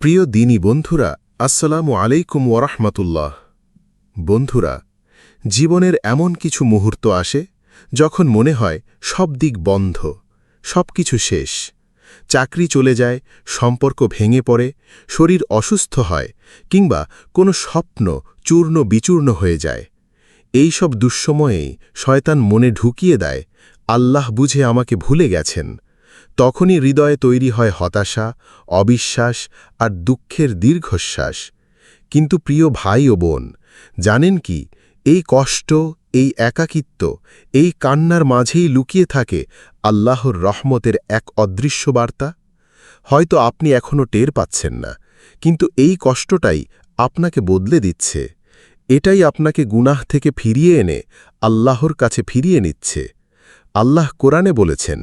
প্রিয় দিনী বন্ধুরা, আসসালামু আলাইকুম ওরহমতুল্লাহ বন্ধুরা, জীবনের এমন কিছু মুহূর্ত আসে যখন মনে হয় সব দিক বন্ধ, সব কিছু শেষ। চাকরি চলে যায়, সম্পর্ক ভেঙে পড়ে, শরীর অসুস্থ হয়, কিংবা কোনো স্বপ্ন চূর্ণ বিচূর্ণ হয়ে যায়। এই সব দুঃসময়েই শয়তান মনে ঢুকিয়ে দেয়, আল্লাহ বুঝে আমাকে ভুলে গেছেন। তখনই হৃদয়ে তৈরি হয় হতাশা, অবিশ্বাস আর দুঃখের দীর্ঘশ্বাস। কিন্তু প্রিয় ভাই ও বোন, জানেন কি, এই কষ্ট, এই একাকিত্ব, এই কান্নার মাঝেই লুকিয়ে থাকে আল্লাহর রহমতের এক অদৃশ্য বার্তা। হয়তো আপনি এখনও টের পাচ্ছেন না, কিন্তু এই কষ্টটাই আপনাকে বদলে দিচ্ছে। এটাই আপনাকে গুনাহ থেকে ফিরিয়ে এনে আল্লাহর কাছে ফিরিয়ে নিচ্ছে। আল্লাহ কোরআনে বলেছেন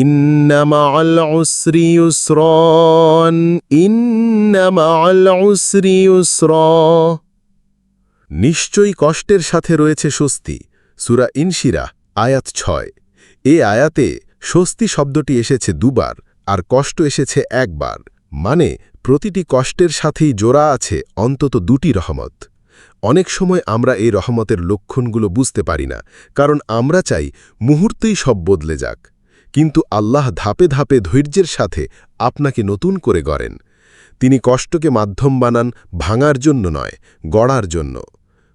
ইন্নামা আল উসরি ইউসরন ইন্নামা আল উসরি ইউসরা। নিশ্চয়ই কষ্টের সাথে রয়েছে স্বস্তি। সুরা ইনশিরা, আয়াত ছয়। এ আয়াতে স্বস্তি শব্দটি এসেছে দুবার আর কষ্ট এসেছে একবার। মানে প্রতিটি কষ্টের সাথেই জোড়া আছে অন্তত দুটি রহমত। অনেক সময় আমরা এই রহমতের লক্ষণগুলো বুঝতে পারি না, কারণ আমরা চাই মুহূর্তেই সব বদলে যাক। কিন্তু আল্লাহ ধাপে ধাপে ধৈর্যের সাথে আপনাকে নতুন করে গড়েন। তিনি কষ্টকে মাধ্যম বানান ভাঙার জন্য নয়, গড়ার জন্য।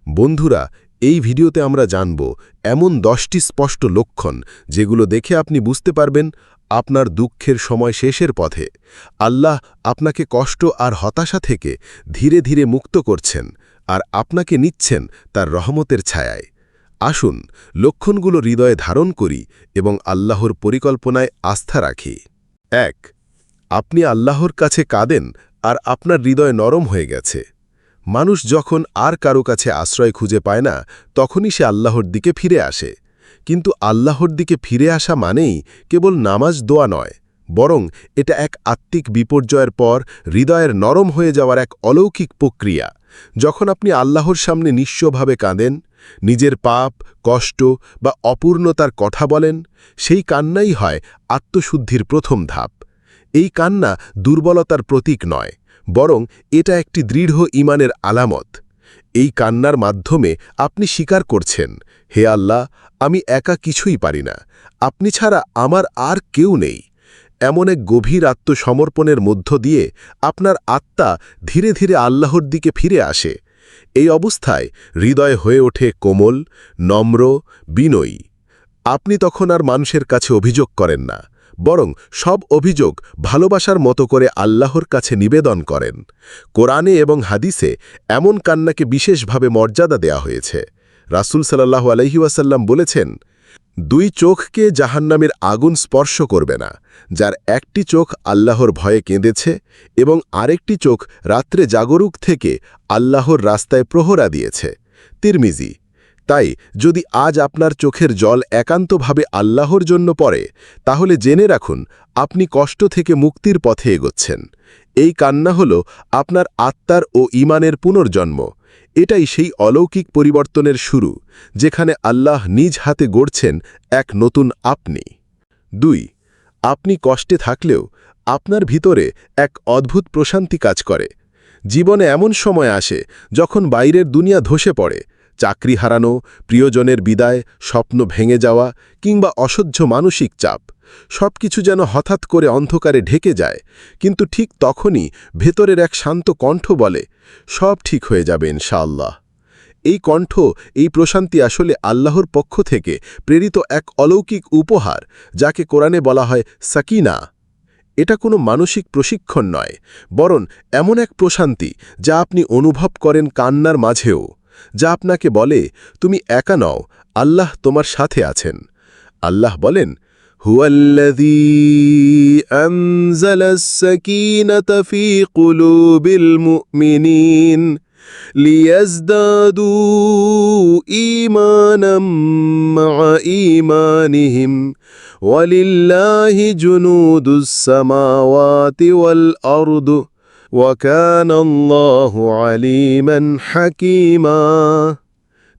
বন্ধুরা, এই ভিডিওতে আমরা জানব এমন দশটি স্পষ্ট লক্ষণ যেগুলো দেখে আপনি বুঝতে পারবেন আপনার দুঃখের সময় শেষের পথে। আল্লাহ আপনাকে কষ্ট আর হতাশা থেকে ধীরে ধীরে মুক্ত করছেন আর আপনাকে নিচ্ছেন তার রহমতের ছায়ায়। আসুন, লক্ষণগুলো হৃদয়ে ধারণ করি এবং আল্লাহর পরিকল্পনায় আস্থা রাখি। এক, আপনি আল্লাহর কাছে কাঁদেন আর আপনার হৃদয় নরম হয়ে গেছে। মানুষ যখন আর কারও কাছে আশ্রয় খুঁজে পায় না, তখনই সে আল্লাহর দিকে ফিরে আসে। কিন্তু আল্লাহর দিকে ফিরে আসা মানেই কেবল নামাজ দোয়া নয়, বরং এটা এক আত্মিক বিপর্যয়ের পর হৃদয়ের নরম হয়ে যাওয়ার এক অলৌকিক প্রক্রিয়া। যখন আপনি আল্লাহর সামনে নিঃস্বভাবে কাঁদেন নিজের পাপ, কষ্ট বা অপূর্ণতার কথা বলেন, সেই কান্নাই হয় আত্মশুদ্ধির প্রথম ধাপ। এই কান্না দুর্বলতার প্রতীক নয়, বরং এটা একটি দৃঢ় ইমানের আলামত। এই কান্নার মাধ্যমে আপনি স্বীকার করছেন, হে আল্লাহ, আমি একা কিছুই পারি না, আপনি ছাড়া আমার আর কেউ নেই। এমন এক গভীর আত্মসমর্পণের মধ্য দিয়ে আপনার আত্মা ধীরে ধীরে আল্লাহর দিকে ফিরে আসে এই অবস্থায় হৃদয় হয়ে ওঠে কোমল, নম্র, বিনয়ী। আপনি তখন আর মানুষের কাছে অভিযোগ করেন না, বরং সব অভিযোগ ভালোবাসার মতো করে আল্লাহর কাছে নিবেদন করেন। কোরআনে এবং হাদিসে এমন কান্নাকে বিশেষভাবে মর্যাদা দেয়া হয়েছে। রাসুল সাল্লাহ আলহিউসাল্লাম বলেছেন দুই চোখকে জাহান্নামের আগুন স্পর্শ করবে না, যার একটি চোখ আল্লাহর ভয়ে কেঁদেছে এবং আরেকটি চোখ রাত্রে জাগরুক থেকে আল্লাহর রাস্তায় প্রহরা দিয়েছে। তিরমিজি, তাই যদি আজ আপনার চোখের জল একান্তভাবে আল্লাহর জন্য পড়ে, তাহলে জেনে রাখুন আপনি কষ্ট থেকে মুক্তির পথে এগোচ্ছেন। এই কান্না হল আপনার আত্মার ও ইমানের পুনর্জন্ম। এটাই সেই অলৌকিক পরিবর্তনের শুরু, যেখানে আল্লাহ নিজ হাতে গড়ছেন এক নতুন আপনি। দুই, আপনি কষ্টে থাকলেও আপনার ভিতরে এক অদ্ভুত প্রশান্তি কাজ করে। জীবনে এমন সময় আসে যখন বাইরের দুনিয়া ধসে পড়ে চাকরি হারানো, প্রিয়জনের বিদায়, স্বপ্ন ভেঙে যাওয়া কিংবা অসহ্য মানসিক চাপ সব কিছু যেন হঠাৎ করে অন্ধকারে ঢেকে যায়, কিন্তু ঠিক তখনই ভেতরের এক শান্ত কণ্ঠ বলে, সব ঠিক হয়ে যাবে ইনশাআল্লাহ। এই কণ্ঠ, এই প্রশান্তি আসলে আল্লাহর পক্ষ থেকে প্রেরিত এক অলৌকিক উপহার, যাকে কোরআনে বলা হয় সাকিনা। এটা কোনো মানসিক প্রশিক্ষণ নয়, বরং এমন এক প্রশান্তি যা আপনি অনুভব করেন কান্নার মাঝেও। যা আপনাকে বলে তুমি একা নও আল্লাহ তোমার সাথে আছেন আল্লাহ বলেন হুয়াল্লাযী আনজালা السكينة في قلوب المؤمنين ليزدادوا إيمانا مع إيمانهم ولله جنود السماوات والأرض ওয়াকান আলিমান হাকিমা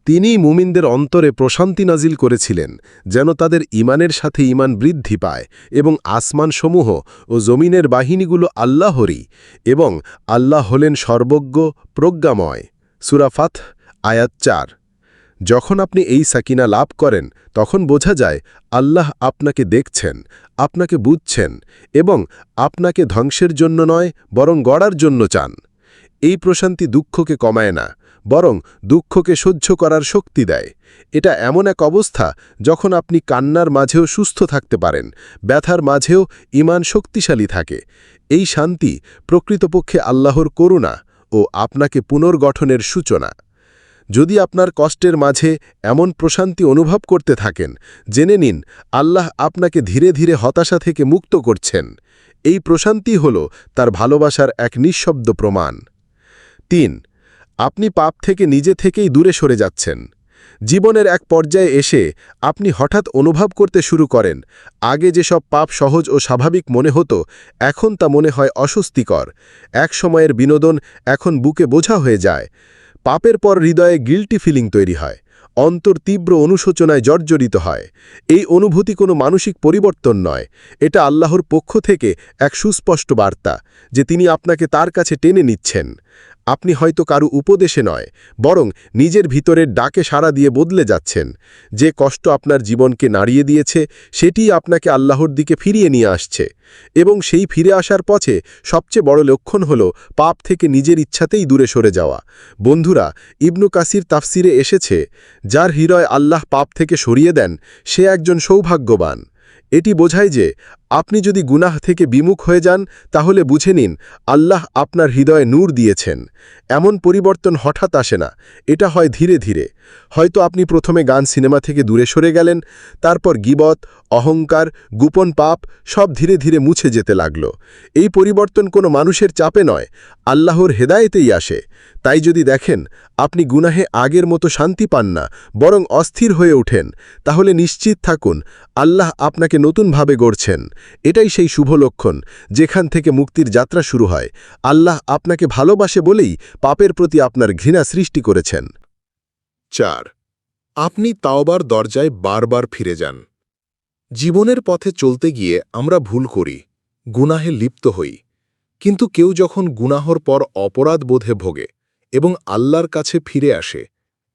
তিনি মুমিনদের অন্তরে প্রশান্তি নাজিল করেছিলেন, যেন তাদের ইমানের সাথে ইমান বৃদ্ধি পায় এবং আসমানসমূহ ও জমিনের বাহিনীগুলো আল্লাহরই এবং আল্লাহ হলেন সর্বজ্ঞ, প্রজ্ঞাময়। সুরাফাত আয়াত চার। যখন আপনি এই সাকিনা লাভ করেন, তখন বোঝা যায় আল্লাহ আপনাকে দেখছেন, আপনাকে বুঝছেন এবং আপনাকে ধ্বংসের জন্য নয়, বরং গড়ার জন্য চান। এই প্রশান্তি দুঃখকে কমায় না, বরং দুঃখকে সহ্য করার শক্তি দেয়। এটা এমন এক অবস্থা যখন আপনি কান্নার মাঝেও সুস্থ থাকতে পারেন, ব্যথার মাঝেও ইমান শক্তিশালী থাকে। এই শান্তি প্রকৃতপক্ষে আল্লাহর করুণা ও আপনাকে পুনর্গঠনের সূচনা। যদি আপনার কষ্টের মাঝে এমন প্রশান্তি অনুভব করতে থাকেন, জেনে নিন, আল্লাহ আপনাকে ধীরে ধীরে হতাশা থেকে মুক্ত করছেন। এই প্রশান্তি হল তার ভালোবাসার এক নিঃশব্দ প্রমাণ। তিন, আপনি পাপ থেকে নিজে থেকেই দূরে সরে যাচ্ছেন। জীবনের এক পর্যায়ে এসে আপনি হঠাৎ অনুভব করতে শুরু করেন, আগে যেসব পাপ সহজ ও স্বাভাবিক মনে হতো, এখন তা মনে হয় অস্বস্তিকর। এক সময়ের বিনোদন এখন বুকে বোঝা হয়ে যায়। পাপের পর হৃদয়ে গিল্টি ফিলিং তৈরি হয়, অন্তর তীব্র অনুশোচনায় জর্জরিত হয়। এই অনুভূতি কোনো মানসিক পরিবর্তন নয়, এটা আল্লাহর পক্ষ থেকে এক সুস্পষ্ট বার্তা যে তিনি আপনাকে তার কাছে টেনে নিচ্ছেন। আপনি হয়তো কারু উপদেশে নয়, বরং নিজের ভিতরের ডাকে সাড়া দিয়ে বদলে যাচ্ছেন। যে কষ্ট আপনার জীবনকে নাড়িয়ে দিয়েছে, সেটি আপনাকে আল্লাহর দিকে ফিরিয়ে নিয়ে আসছে। এবং সেই ফিরে আসার পথে সবচেয়ে বড় লক্ষণ হল পাপ থেকে নিজের ইচ্ছাতেই দূরে সরে যাওয়া। বন্ধুরা, ইবনু কাসির তাফসিরে এসেছে, যার হৃদয় আল্লাহ পাপ থেকে সরিয়ে দেন, সে একজন সৌভাগ্যবান। এটি বোঝায় যে আপনি যদি গুনাহ থেকে বিমুখ হয়ে যান, তাহলে বুঝে নিন, আল্লাহ আপনার হৃদয়ে নূর দিয়েছেন। এমন পরিবর্তন হঠাৎ আসে না, এটা হয় ধীরে ধীরে। হয়তো আপনি প্রথমে গান সিনেমা থেকে দূরে সরে গেলেন, তারপর গিবত অহংকার, গোপন পাপ সব ধীরে ধীরে মুছে যেতে লাগল। এই পরিবর্তন কোনো মানুষের চাপে নয়, আল্লাহর হেদায়েতেই আসে। তাই যদি দেখেন, আপনি গুনাহে আগের মতো শান্তি পান না, বরং অস্থির হয়ে ওঠেন, তাহলে নিশ্চিত থাকুন, আল্লাহ আপনাকে নতুনভাবে গড়ছেন। এটাই সেই শুভ লক্ষণ, যেখান থেকে মুক্তির যাত্রা শুরু হয়। আল্লাহ আপনাকে ভালোবাসে বলেই পাপের প্রতি আপনার ঘৃণা সৃষ্টি করেছেন। চার, আপনি তাওবার দরজায় বারবার ফিরে যান। জীবনের পথে চলতে গিয়ে আমরা ভুল করি, গুনাহে লিপ্ত হই। কিন্তু কেউ যখন গুনাহর পর অপরাধ বোধে ভোগে এবং আল্লাহর কাছে ফিরে আসে,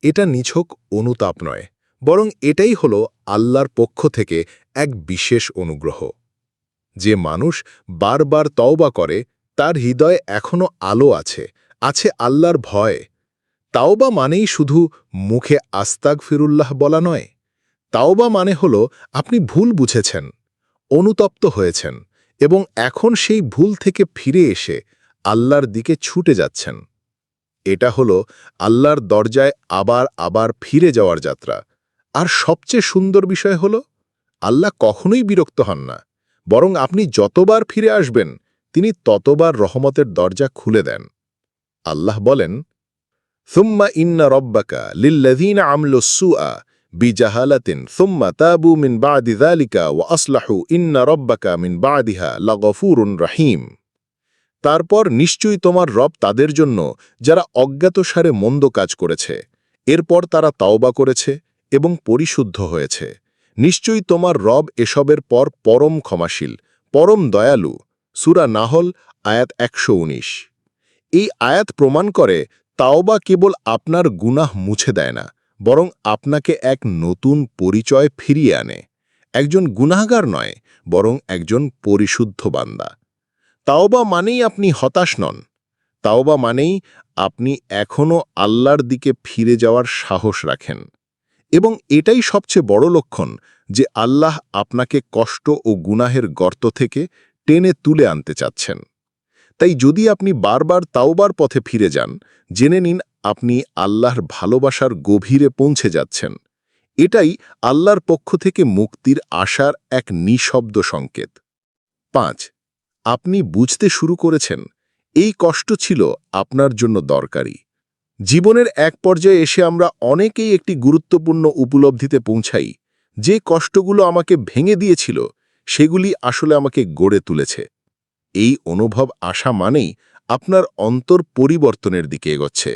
এটা নিছক অনুতাপ নয়, বরং এটাই হল আল্লাহর পক্ষ থেকে এক বিশেষ অনুগ্রহ। যে মানুষ বারবার তওবা করে, তার হৃদয়ে এখনও আলো আছে আছে আল্লাহর ভয়। তাওবা মানেই শুধু মুখে আস্তাক ফিরুল্লাহ বলা নয়। তাওবা মানে হল আপনি ভুল বুঝেছেন, অনুতপ্ত হয়েছেন এবং এখন সেই ভুল থেকে ফিরে এসে আল্লাহর দিকে ছুটে যাচ্ছেন। এটা হল আল্লাহর দরজায় আবার আবার ফিরে যাওয়ার যাত্রা। আর সবচেয়ে সুন্দর বিষয় হল, আল্লাহ কখনোই বিরক্ত হন না, বরং আপনি যতবার ফিরে আসবেন, তিনি ততবার রহমতের দরজা খুলে দেন। আল্লাহ বলেন, সুম্মা ইন্না রব্বাকা লিল্লাযীনা আমলু সুআ বিজাহালাতিন, সুম্মা তাবু মিন বাদি যালিকা ওয়া আসলাহু ইন্না রব্বাকা মিন বাদিহা লাগফুরুন রহিম। তারপর নিশ্চয়ই তোমার রব তাদের জন্য যারা অজ্ঞাতসারে মন্দ কাজ করেছে। এরপর তারা তাওবা করেছে এবং পরিশুদ্ধ হয়েছে। নিশ্চয়ই তোমার রব এসবের পর পরম ক্ষমাশীল, পরম দয়ালু। সুরা নাহল, আয়াত একশো উনিশ। এই আয়াত প্রমাণ করে তাওবা কেবল আপনার গুনাহ মুছে দেয় না বরং আপনাকে এক নতুন পরিচয় ফিরিয়ে আনে। একজন গুনাহগার নয়, বরং একজন পরিশুদ্ধ বান্দা। তাওবা মানেই আপনি হতাশ নন। তাওবা মানেই আপনি এখনও আল্লাহর দিকে ফিরে যাওয়ার সাহস রাখেন। এবং এটাই সবচেয়ে বড় লক্ষণ যে আল্লাহ আপনাকে কষ্ট ও গুনাহের গর্ত থেকে টেনে তুলে আনতে চাচ্ছেন। তাই যদি আপনি বারবার তাওবার পথে ফিরে যান, জেনে নিন আপনি আল্লাহর ভালোবাসার গভীরে পৌঁছে যাচ্ছেন। এটাই আল্লাহর পক্ষ থেকে মুক্তির আশার এক নিঃশব্দ সংকেত। পাঁচ, আপনি বুঝতে শুরু করেছেন, এই কষ্ট ছিল আপনার জন্য দরকারি। জীবনের এক পর্যায়ে এসে আমরা অনেকেই একটি গুরুত্বপূর্ণ উপলব্ধিতে পৌঁছাই, যে কষ্টগুলো আমাকে ভেঙে দিয়েছিল, সেগুলি আসলে আমাকে গড়ে তুলেছে। এই অনুভব আসা মানেই আপনার অন্তর পরিবর্তনের দিকে এগোচ্ছে।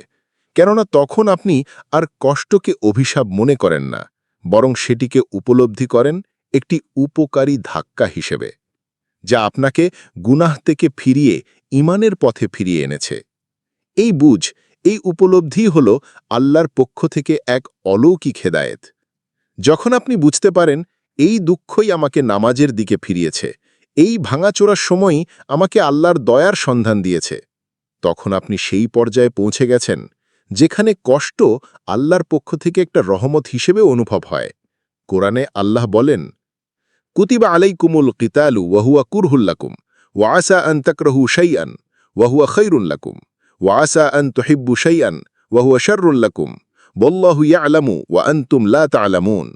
কেননা তখন আপনি আর কষ্টকে অভিশাপ মনে করেন না, বরং সেটিকে উপলব্ধি করেন একটি উপকারী ধাক্কা হিসেবে, যা আপনাকে গুনাহ থেকে ফিরিয়ে ইমানের পথে ফিরিয়ে এনেছে। এই বুঝ, এই উপলব্ধি হল আল্লাহর পক্ষ থেকে এক অলৌকিক হেদায়েত। যখন আপনি বুঝতে পারেন, এই দুঃখই আমাকে নামাজের দিকে ফিরিয়েছে এই ভাঙাচোরার সময়ই আমাকে আল্লাহর দয়ার সন্ধান দিয়েছে। তখন আপনি সেই পর্যায়ে পৌঁছে গেছেন, যেখানে কষ্ট আল্লাহর পক্ষ থেকে একটা রহমত হিসেবে অনুভব হয়। কোরআনে আল্লাহ বলেন, কুতিবা আলাইকুমুল কিতালু ওয়াহুয়া কুরহুল্লাকুম ওয়াসা আন তাকরহু শাইয়ান ওয়াহুয়া খৈরুল্লাকুম ওয়াসা আন তুহিব্বু শাইয়ান ওয়াহুয়া শাররুল্লাকুম বল্লাহু ইয়ালামু ওয়া আনতুম লা তা'লামুন।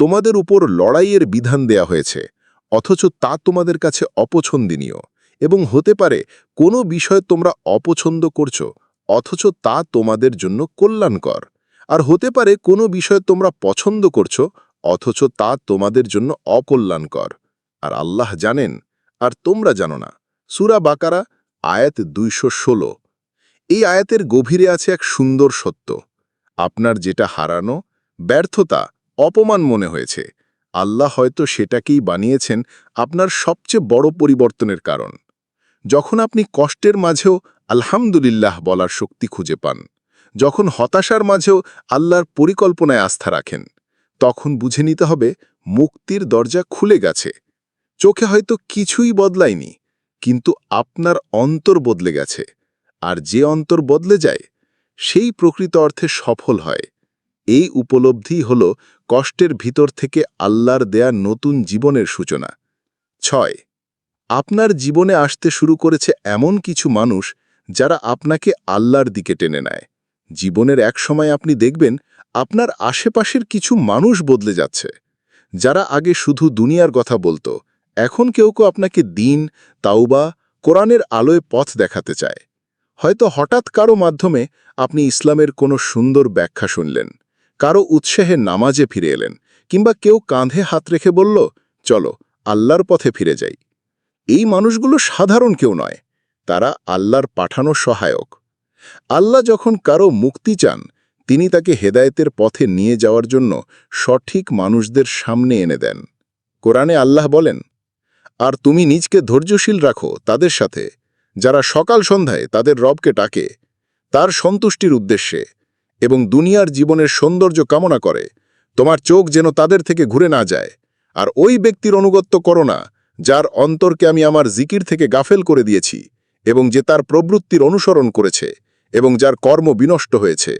তোমাদের উপর লড়াইয়ের বিধান দেয়া হয়েছে। অথচ তা তোমাদের কাছে অপছন্দনীয়। এবং হতে পারে কোনো বিষয় তোমরা অপছন্দ করছ, অথচ তা তোমাদের জন্য কল্যাণকর। আর হতে পারে কোনো বিষয় তোমরা পছন্দ করছ, অথচ তা তোমাদের জন্য অকল্যাণকর। আর আল্লাহ জানেন, আর তোমরা জানো না। সুরা বাকারা, আয়াত দুইশো ষোলো। এই আয়াতের গভীরে আছে এক সুন্দর সত্য। আপনার যেটা হারানো, ব্যর্থতা অপমান মনে হয়েছে। আল্লাহ হয়তো সেটাকেই বানিয়েছেন আপনার সবচেয়ে বড় পরিবর্তনের কারণ। যখন আপনি কষ্টের মাঝেও আলহামদুলিল্লাহ বলার শক্তি খুঁজে পান, যখন হতাশার মাঝেও আল্লাহর পরিকল্পনায় আস্থা রাখেন, তখন বুঝে নিতে হবে মুক্তির দরজা খুলে গেছে। চোখে হয়তো কিছুই বদলায়নি, কিন্তু আপনার অন্তর বদলে গেছে, আর যে অন্তর বদলে যায়, সেই প্রকৃত অর্থে সফল হয়। এই উপলব্ধি হল কষ্টের ভিতর থেকে আল্লাহর দেয়া নতুন জীবনের সূচনা। ছয়, আপনার জীবনে আসতে শুরু করেছে এমন কিছু মানুষ যারা আপনাকে আল্লাহর দিকে টেনে নেয়। জীবনের এক সময় আপনি দেখবেন আপনার আশেপাশের কিছু মানুষ বদলে যাচ্ছে। যারা আগে শুধু দুনিয়ার কথা বলতো, এখন কেউ কেউ আপনাকে দিন, তাওবা, কোরআনের আলোয় পথ দেখাতে চায়। হয়তো হঠাৎ কারও মাধ্যমে আপনি ইসলামের কোনো সুন্দর ব্যাখ্যা শুনলেন। কারও উৎসাহে নামাজে ফিরে এলেন, কিংবা কেউ কাঁধে হাত রেখে বলল, চলো, আল্লাহর পথে ফিরে যাই। এই মানুষগুলো সাধারণ কেউ নয়, তারা আল্লাহর পাঠানো সহায়ক। আল্লাহ যখন কারও মুক্তি চান, তিনি তাকে হেদায়েতের পথে নিয়ে যাওয়ার জন্য সঠিক মানুষদের সামনে এনে দেন। কোরআনে আল্লাহ বলেন, আর তুমি নিজকে ধৈর্যশীল রাখো তাদের সাথে। যারা সকাল সন্ধ্যায় তাদের রবকে ডাকে, তার সন্তুষ্টির উদ্দেশ্যে এবং দুনিয়ার জীবনের সৌন্দর্য কামনা করে। তোমার চোখ যেন তাদের থেকে ঘুরে না যায়। আর ওই ব্যক্তির অনুগত্য করো না, যার অন্তরকে আমি আমার জিকির থেকে গাফেল করে দিয়েছি এবং যে তার প্রবৃত্তির অনুসরণ করেছে এবং যার কর্ম বিনষ্ট হয়েছে।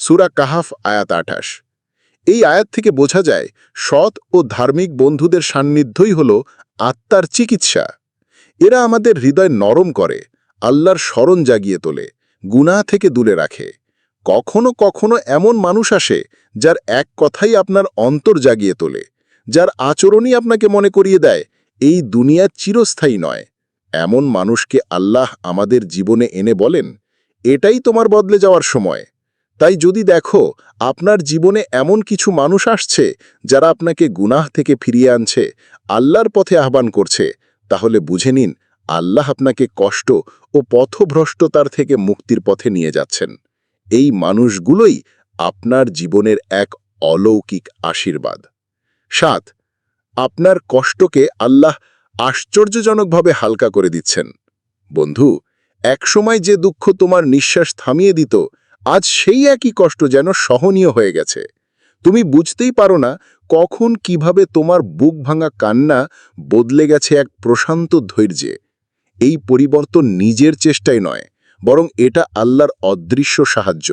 সুরা কাহাফ, আয়াত আঠাশ। এই আয়াত থেকে বোঝা যায়, সৎ ও ধার্মিক বন্ধুদের সান্নিধ্যই হল আত্মার চিকিৎসা। এরা আমাদের হৃদয় নরম করে, আল্লাহর স্মরণ জাগিয়ে তোলে, গুনাহ থেকে দূরে রাখে। কখনো কখনো এমন মানুষ আসে যার এক কথাই আপনার অন্তর জাগিয়ে তোলে, যার আচরণই আপনাকে মনে করিয়ে দেয়, এই দুনিয়া চিরস্থায়ী নয়। এমন মানুষকে আল্লাহ আমাদের জীবনে এনে বলেন, এটাই তোমার বদলে যাওয়ার সময়। তাই যদি দেখো, আপনার জীবনে এমন কিছু মানুষ আসছে যারা আপনাকে গুনাহ থেকে ফিরিয়ে আনছে, আল্লাহর পথে আহ্বান করছে, তাহলে বুঝে নিন, আল্লাহ আপনাকে কষ্ট ও পথভ্রষ্টতার থেকে মুক্তির পথে নিয়ে যাচ্ছেন। এই মানুষগুলোই আপনার জীবনের এক অলৌকিক আশীর্বাদ। সাত, আপনার কষ্টকে আল্লাহ আশ্চর্যজনকভাবে হালকা করে দিচ্ছেন। বন্ধু, একসময় যে দুঃখ তোমার নিঃশ্বাস থামিয়ে দিত, আজ সেই একই কষ্ট যেন সহনীয় হয়ে গেছে। তুমি বুঝতেই পারো না কখন কীভাবে তোমার বুক ভাঙা কান্না বদলে গেছে এক প্রশান্ত ধৈর্যে। এই পরিবর্তন নিজের চেষ্টায় নয় বরং এটা আল্লাহর অদৃশ্য সাহায্য।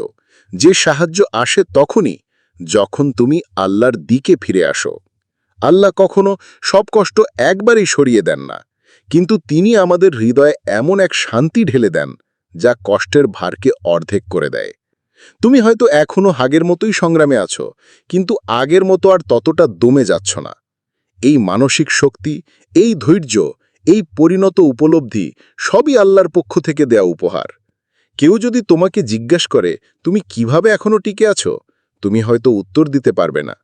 যে সাহায্য আসে তখনই, যখন তুমি আল্লাহর দিকে ফিরে আসো। আল্লাহ কখনো সব কষ্ট একবারই সরিয়ে দেন না, কিন্তু তিনি আমাদের হৃদয়ে এমন এক শান্তি ঢেলে দেন, যা কষ্টের ভারকে অর্ধেক করে দেয়। তুমি হয়তো এখনও আগের মতোই সংগ্রামে আছো, কিন্তু আগের মতো আর ততটা দমে যাচ্ছ না। এই মানসিক শক্তি, এই ধৈর্য, এই পরিণত উপলব্ধি সবই আল্লাহর পক্ষ থেকে দেয়া উপহার। কেউ যদি তোমাকে জিজ্ঞেস করে, তুমি কীভাবে এখনও টিকে আছো? তুমি হয়তো উত্তর দিতে পারবে না।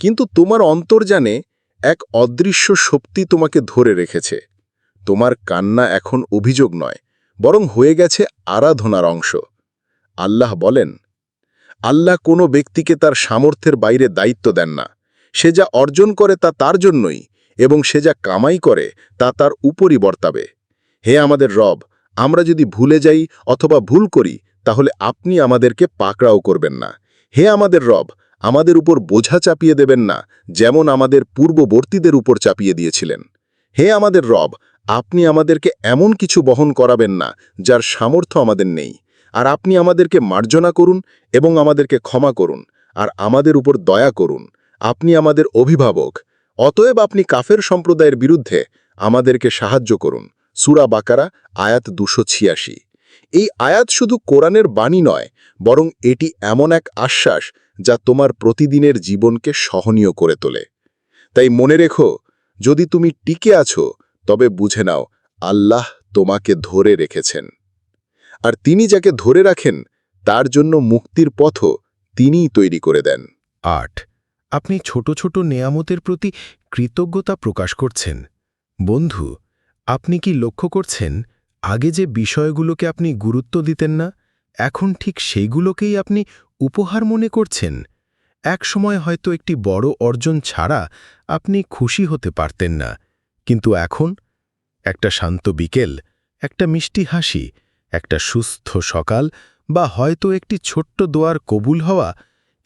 কিন্তু তোমার অন্তর জানে এক অদৃশ্য শক্তি তোমাকে ধরে রেখেছে। তোমার কান্না এখন অভিযোগ নয়, বরং হয়ে গেছে আরাধনার অংশ। আল্লাহ বলেন, আল্লাহ কোনো ব্যক্তিকে তার সামর্থ্যের বাইরে দায়িত্ব দেন না। সে যা অর্জন করে তা তার জন্যই, এবং সে যা কামাই করে তা তার উপরই বর্তাবে। হে আমাদের রব আমরা যদি ভুলে যাই অথবা ভুল করি, তাহলে আপনি আমাদেরকে পাকড়াও করবেন না। হে আমাদের রব, আমাদের উপর বোঝা চাপিয়ে দেবেন না, যেমন আমাদের পূর্ববর্তীদের উপর চাপিয়ে দিয়েছিলেন। হে আমাদের রব, আপনি আমাদেরকে এমন কিছু বহন করাবেন না, যার সামর্থ্য আমাদের নেই। আর আপনি আমাদেরকে মার্জনা করুন এবং আমাদেরকে ক্ষমা করুন, আর আমাদের উপর দয়া করুন। আপনি আমাদের অভিভাবক। অতএব আপনি কাফের সম্প্রদায়ের বিরুদ্ধে আমাদেরকে সাহায্য করুন। সুরা বাকারা, আয়াত দুশো ছিয়াশি। এই আয়াত শুধু কোরআনের বাণী নয়, বরং এটি এমন এক আশ্বাস যা তোমার প্রতিদিনের জীবনকে সহনীয় করে তোলে। তাই মনে রেখো, যদি তুমি টিকে আছো, তবে বুঝে নাও, আল্লাহ তোমাকে ধরে রেখেছেন। আর তিনি যাকে ধরে রাখেন, তার জন্য মুক্তির পথও তিনিই তৈরি করে দেন। আট। আপনি ছোট ছোট নেয়ামতের প্রতি কৃতজ্ঞতা প্রকাশ করছেন। বন্ধু আপনি কি লক্ষ্য করছেন, আগে যে বিষয়গুলোকে আপনি গুরুত্ব দিতেন না, এখন ঠিক সেইগুলোকেই আপনি উপহার মনে করছেন? এক সময় হয়তো একটি বড় অর্জন ছাড়া আপনি খুশি হতে পারতেন না, কিন্তু এখন? একটা শান্ত বিকেল, একটা মিষ্টি হাসি, একটা সুস্থ সকাল বা হয়তো একটি ছোট্ট দোয়ার কবুল হওয়া,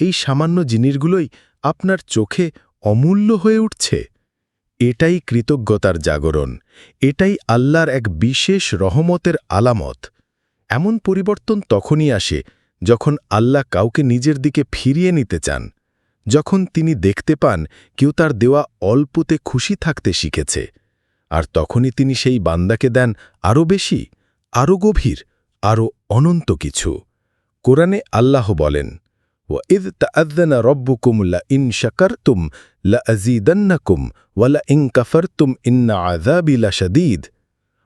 এই সামান্য জিনিসগুলোই আপনার চোখে অমূল্য হয়ে উঠছে। এটাই কৃতজ্ঞতার জাগরণ, এটাই আল্লাহর এক বিশেষ রহমতের আলামত। এমন পরিবর্তন তখনই আসে যখন আল্লাহ কাউকে নিজের দিকে ফিরিয়ে নিতে চান, যখন তিনি দেখতে পান কেউ তার দেওয়া অল্পতে খুশি থাকতে শিখেছে, আর তখনই তিনি সেই বান্দাকে দেন আরও বেশি, আরও গভীর, আরও অনন্ত কিছু। কোরআনে আল্লাহ বলেন وَإِذْ تَأَذَّنَ رَبُّكُمْ لَإِنْ شَكَرْتُمْ لَأَزِيدَنَّكُمْ وَلَإِنْ كَفَرْتُمْ إِنَّ عَذَابِي لَشَدِيدٌ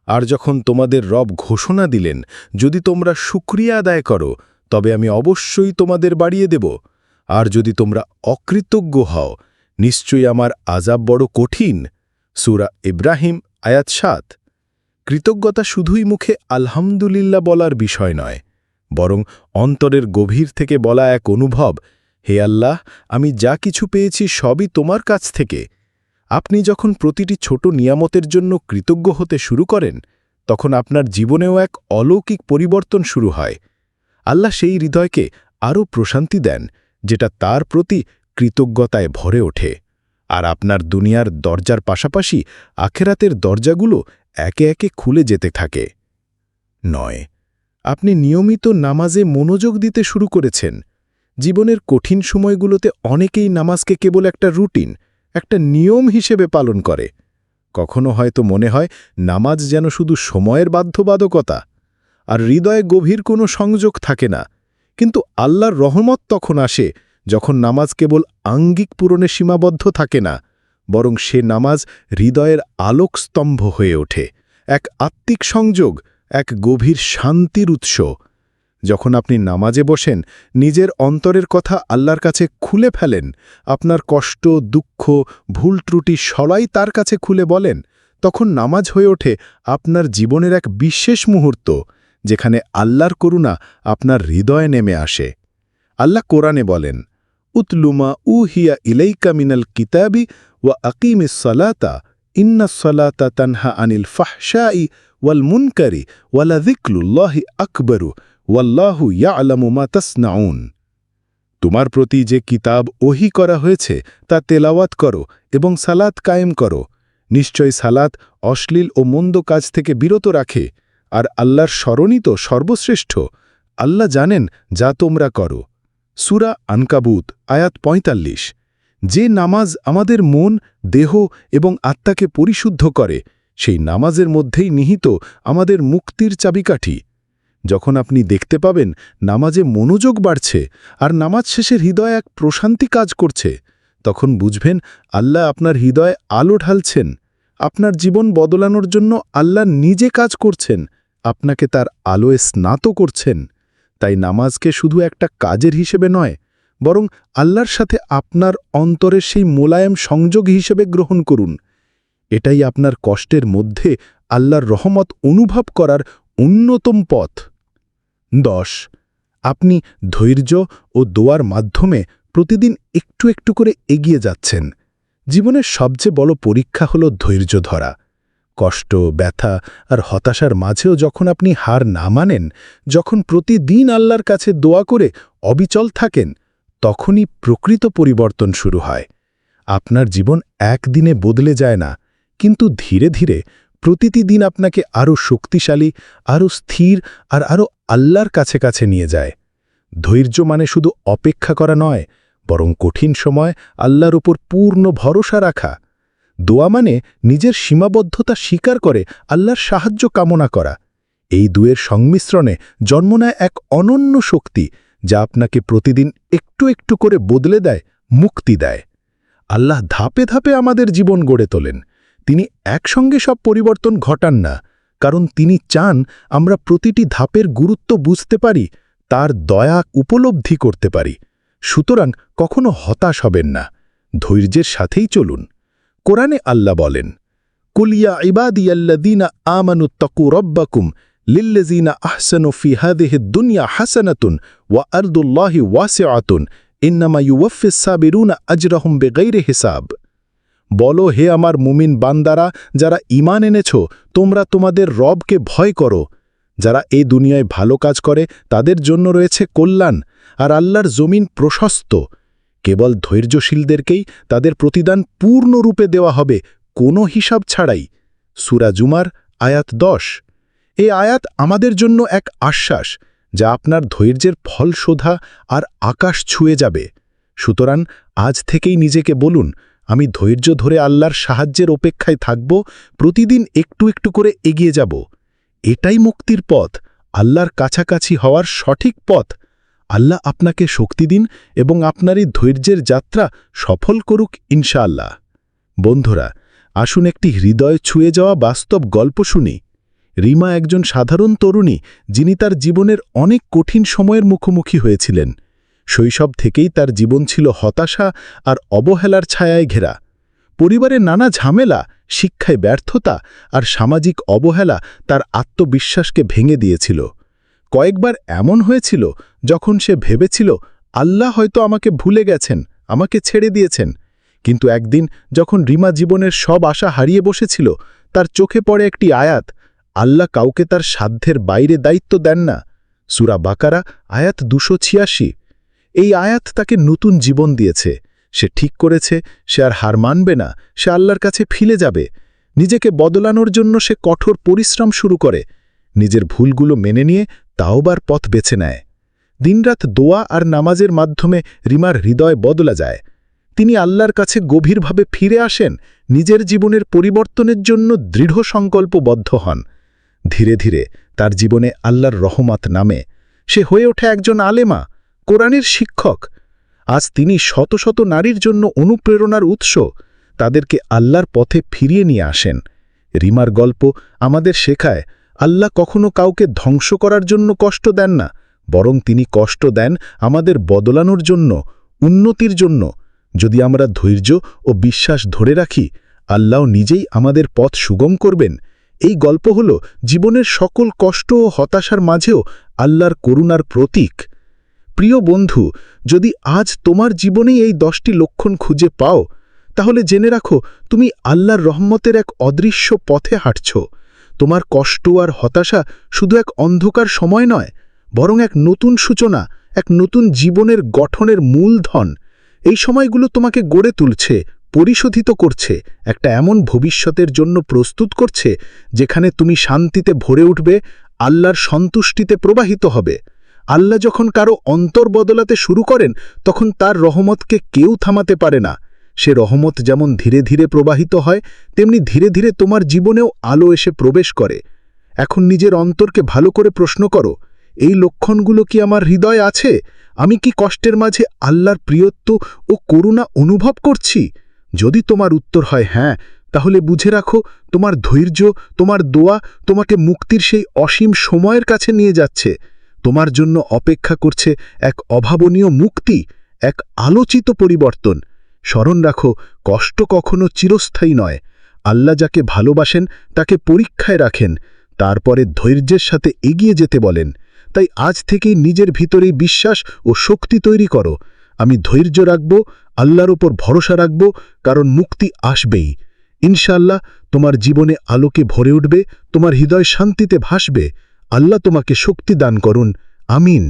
আর যখন তোমাদের রব ঘোষণা দিলেন যদি তোমরা শুক্রিয়া আদায় করো তবে আমি অবশ্যই তোমাদের বাড়িয়ে দেব আর যদি তোমরা অকৃতজ্ঞ হও নিশ্চয়ই আমার আজাব বড় কঠিন সুরা ইব্রাহিম আয়াত সাত কৃতজ্ঞতা শুধুই মুখে আলহামদুলিল্লাহ বলার বিষয় নয় বরং অন্তরের গভীর থেকে বলা এক অনুভব, হে আল্লাহ, আমি যা কিছু পেয়েছি সবই তোমার কাছ থেকে। আপনি যখন প্রতিটি ছোট নিয়ামতের জন্য কৃতজ্ঞ হতে শুরু করেন, তখন আপনার জীবনেও এক অলৌকিক পরিবর্তন শুরু হয়। আল্লাহ সেই হৃদয়কে আরও প্রশান্তি দেন, যেটা তার প্রতি কৃতজ্ঞতায় ভরে ওঠে। আর আপনার দুনিয়ার দরজার পাশাপাশি আখেরাতের দরজাগুলো একে একে খুলে যেতে থাকে। নয় আপনি নিয়মিত নামাজে মনোযোগ দিতে শুরু করেছেন। জীবনের কঠিন সময়গুলোতে অনেকেই নামাজকে কেবল একটা রুটিন, একটা নিয়ম হিসেবে পালন করে। কখনো হয়তো মনে হয় নামাজ যেন শুধু সময়ের বাধ্যবাধকতা, আর হৃদয়ে গভীর কোনো সংযোগ থাকে না। কিন্তু আল্লাহর রহমত তখন আসে যখন নামাজ কেবল আঙ্গিক পূরণে সীমাবদ্ধ থাকে না, বরং সে নামাজ হৃদয়ের আলোকস্তম্ভ হয়ে ওঠে, এক আত্মিক সংযোগ এক গভীর শান্তির উৎস। যখন আপনি নামাজে বসেন, নিজের অন্তরের কথা আল্লাহর কাছে খুলে ফেলেন, আপনার কষ্ট, দুঃখ, ভুল ত্রুটি সবাই তার কাছে খুলে বলেন, তখন নামাজ হয়ে ওঠে আপনার জীবনের এক বিশেষ মুহূর্ত, যেখানে আল্লাহর করুণা আপনার হৃদয়ে নেমে আসে। আল্লাহ কোরআনে বলেন উতলুমা উ হিয়া ইলাইকা মিনাল কিতাবি ওয়া আকিমিস সলাতা ইন্না সলাতা তানহা আনিল ফাহশাই ওয়াল মুনকারি ওয়ালা দিকলুল্লাহি আকবরু ওয়াল্লাহু ইয়ালামু মা তাসনাউন তোমার প্রতি যে কিতাব ওহি করা হয়েছে, তা তেলাওয়াত করো এবং সালাত কায়েম করো। নিশ্চয় সালাত অশ্লীল ও মন্দ কাজ থেকে বিরত রাখে, আর আল্লাহর স্মরণই তো সর্বশ্রেষ্ঠ। আল্লাহ জানেন যা তোমরা করো। সুরা আনকাবুত, আয়াত ৪৫ যে নামাজ আমাদের মন, দেহ এবং আত্মাকে পরিশুদ্ধ করে সেই নামাজের মধ্যেই নিহিত আমাদের মুক্তির চাবিকাঠি। যখন আপনি দেখতে পাবেন নামাজে মনোযোগ বাড়ছে আর নামাজ শেষের হৃদয়ে এক প্রশান্তি কাজ করছে, তখন বুঝবেন আল্লাহ আপনার হৃদয়ে আলো ঢালছেন। আপনার জীবন বদলানোর জন্য আল্লাহ নিজে কাজ করছেন, আপনাকে তার আলোয় স্নাত করছেন। তাই নামাজকে শুধু একটা কাজের হিসেবে নয়, বরং আল্লাহর সাথে আপনার অন্তরের সেই মোলায়েম সংযোগ হিসেবে গ্রহণ করুন। এটাই আপনার কষ্টের মধ্যে আল্লাহর রহমত অনুভব করার অন্যতম পথ। দশ, আপনি ধৈর্য ও দোয়ার মাধ্যমে প্রতিদিন একটু একটু করে এগিয়ে যাচ্ছেন। জীবনের সবচেয়ে বড় পরীক্ষা হল ধৈর্য ধরা। কষ্ট, ব্যথা আর হতাশার মাঝেও যখন আপনি হার না মানেন, যখন প্রতিদিন আল্লাহর কাছে দোয়া করে অবিচল থাকেন, তখনই প্রকৃত পরিবর্তন শুরু হয়। আপনার জীবন একদিনে বদলে যায় না। কিন্তু ধীরে ধীরে প্রতিটি দিন আপনাকে আরও শক্তিশালী, আরও স্থির আর আরও আল্লাহর কাছে কাছে নিয়ে যায়। ধৈর্য মানে শুধু অপেক্ষা করা নয়, বরং কঠিন সময় আল্লাহর উপর পূর্ণ ভরসা রাখা। দোয়া মানে নিজের সীমাবদ্ধতা স্বীকার করে আল্লাহর সাহায্য কামনা করা। এই দুয়ের সংমিশ্রণে জন্ম নেয় এক অনন্য শক্তি, যা আপনাকে প্রতিদিন একটু একটু করে বদলে দেয়, মুক্তি দেয়। আল্লাহ ধাপে ধাপে আমাদের জীবন গড়ে তোলেন। তিনি একসঙ্গে সব পরিবর্তন ঘটান না, কারণ তিনি চান আমরা প্রতিটি ধাপের গুরুত্ব বুঝতে পারি, তার দয়া উপলব্ধি করতে পারি। সুতরাং কখনো হতাশ হবেন না, ধৈর্যের সাথেই চলুন। কোরআনে আল্লাহ বলেন কুলিয়া ইবাদিয়াল্লাদিনা আমানুত্তাকু রব্বাকুম লিল্লাজিনা আহসানু ফি হাদিহি দুনিয়া হাসানাতুন ওয়া আরদুল্লাহি ওয়াসিআতুন, ইন্নামা ইউওয়াফিস সাবিরুনা আজরাহুম বেগাইরে হিসাব। বলো হে আমার মুমিন বান্দারা, যারা ঈমান এনেছ, তোমরা তোমাদের রবকে ভয় করো। যারা এই দুনিয়ায় ভালো কাজ করে, তাদের জন্য রয়েছে কল্যাণ, আর আল্লাহর জমিন প্রশস্ত। কেবল ধৈর্যশীলদেরকেই তাদের প্রতিদান পূর্ণরূপে দেওয়া হবে, কোনো হিসাব ছাড়াই। সুরা জুমার আয়াত দশ। এই আয়াত আমাদের জন্য এক আশ্বাস, যা আপনার ধৈর্যের ফল শোধা আর আকাশ ছুঁয়ে যাবে। সুতরাং আজ থেকেই নিজেকে বলুন আমি ধৈর্য ধরে আল্লাহর সাহায্যের অপেক্ষায় থাকব, প্রতিদিন একটু একটু করে এগিয়ে যাব। এটাই মুক্তির পথ, আল্লাহর কাছাকাছি হওয়ার সঠিক পথ। আল্লাহ আপনাকে শক্তি দিন এবং আপনার এই ধৈর্যের যাত্রা সফল করুক ইনশাআল্লাহ। বন্ধুরা, আসুন একটি হৃদয় ছুঁয়ে যাওয়া বাস্তব গল্প শুনি। রিমা একজন সাধারণ তরুণী যিনি তার জীবনের অনেক কঠিন সময়ের মুখোমুখি হয়েছিলেন। শৈশব থেকেই তার জীবন ছিল হতাশা আর অবহেলার ছায়ায় ঘেরা। পরিবারের নানা ঝামেলা, শিক্ষায় ব্যর্থতা আর সামাজিক অবহেলা তার আত্মবিশ্বাসকে ভেঙে দিয়েছিল। কয়েকবার এমন হয়েছিল যখন সে ভেবেছিল, আল্লাহ হয়তো আমাকে ভুলে গেছেন, আমাকে ছেড়ে দিয়েছেন। কিন্তু একদিন যখন রিমা জীবনের সব আশা হারিয়ে বসেছিল, তার চোখে পড়ে একটি আয়াত, আল্লাহ কাউকে তার সাধ্যের বাইরে দায়িত্ব দেন না। সুরা বাকারা, আয়াত দুশো ছিয়াশি। এই আয়াত তাকে নতুন জীবন দিয়েছে। সে ঠিক করেছে, সে আর হার মানবে না, সে আল্লাহর কাছে ফিলে যাবে। নিজেকে বদলানোর জন্য সে কঠোর পরিশ্রম শুরু করে। নিজের ভুলগুলো মেনে নিয়ে তাওবার পথ বেছে নেয়। দিনরাত দোয়া আর নামাজের মাধ্যমে রিমার হৃদয় বদলা যায়। তিনি আল্লাহর কাছে গভীরভাবে ফিরে আসেন, নিজের জীবনের পরিবর্তনের জন্য দৃঢ় সংকল্পবদ্ধ হন। ধীরে ধীরে তার জীবনে আল্লাহর রহমত নামে। সে হয়ে ওঠে একজন আলেমা। কোরআনের শিক্ষক। আজ তিনি শত শত নারীর জন্য অনুপ্রেরণার উৎস। তাদেরকে আল্লাহর পথে ফিরিয়ে নিয়ে আসেন। রিমার গল্প আমাদের শেখায়, আল্লাহ কখনো কাউকে ধ্বংস করার জন্য কষ্ট দেন না, বরং তিনি কষ্ট দেন আমাদের বদলানোর জন্য, উন্নতির জন্য। যদি আমরা ধৈর্য ও বিশ্বাস ধরে রাখি, আল্লাহ নিজেই আমাদের পথ সুগম করবেন। এই গল্প হল জীবনের সকল কষ্ট ও হতাশার মাঝেও আল্লাহর করুণার প্রতীক। প্রিয় বন্ধু, যদি আজ তোমার জীবনেই এই দশটি লক্ষণ খুঁজে পাও, তাহলে জেনে রাখো, তুমি আল্লাহর রহমতের এক অদৃশ্য পথে হাঁটছ। তোমার কষ্ট আর হতাশা শুধু এক অন্ধকার সময় নয়, বরং এক নতুন সূচনা, এক নতুন জীবনের গঠনের মূলধন। এই সময়গুলো তোমাকে গড়ে তুলছে, পরিশোধিত করছে, একটা এমন ভবিষ্যতের জন্য প্রস্তুত করছে, যেখানে তুমি শান্তিতে ভরে উঠবে, আল্লাহর সন্তুষ্টিতে প্রবাহিত হবে। আল্লাহ যখন কারও অন্তর বদলাতে শুরু করেন, তখন তার রহমতকে কেউ থামাতে পারে না। সে রহমত যেমন ধীরে ধীরে প্রবাহিত হয়, তেমনি ধীরে ধীরে তোমার জীবনেও আলো এসে প্রবেশ করে। এখন নিজের অন্তরকে ভালো করে প্রশ্ন করো, এই লক্ষণগুলো কি আমার হৃদয় আছে? আমি কি কষ্টের মাঝে আল্লাহর প্রিয়ত্ব ও করুণা অনুভব করছি? যদি তোমার উত্তর হয় হ্যাঁ তাহলে বুঝে রাখো, তোমার ধৈর্য, তোমার দোয়া তোমাকে মুক্তির সেই অসীম সময়ের কাছে নিয়ে যাচ্ছে। তোমার জন্য অপেক্ষা করছে এক অভাবনীয় মুক্তি, এক আলোচিত পরিবর্তন। স্মরণ রাখো, কষ্ট কখনো চিরস্থায়ী নয়। আল্লাহ যাকে ভালোবাসেন, তাকে পরীক্ষায় রাখেন, তারপরে ধৈর্যের সাথে এগিয়ে যেতে বলেন। তাই আজ থেকেই নিজের ভিতরেই বিশ্বাস ও শক্তি তৈরি করো। আমি ধৈর্য রাখব, আল্লাহর ওপর ভরসা রাখব, কারণ মুক্তি আসবেই। ইনশাআল্লাহ, তোমার জীবনে আলোকে ভরে উঠবে, তোমার হৃদয় শান্তিতে ভাসবে। আল্লাহ তোমাকে শক্তি দান করুন। আমিন।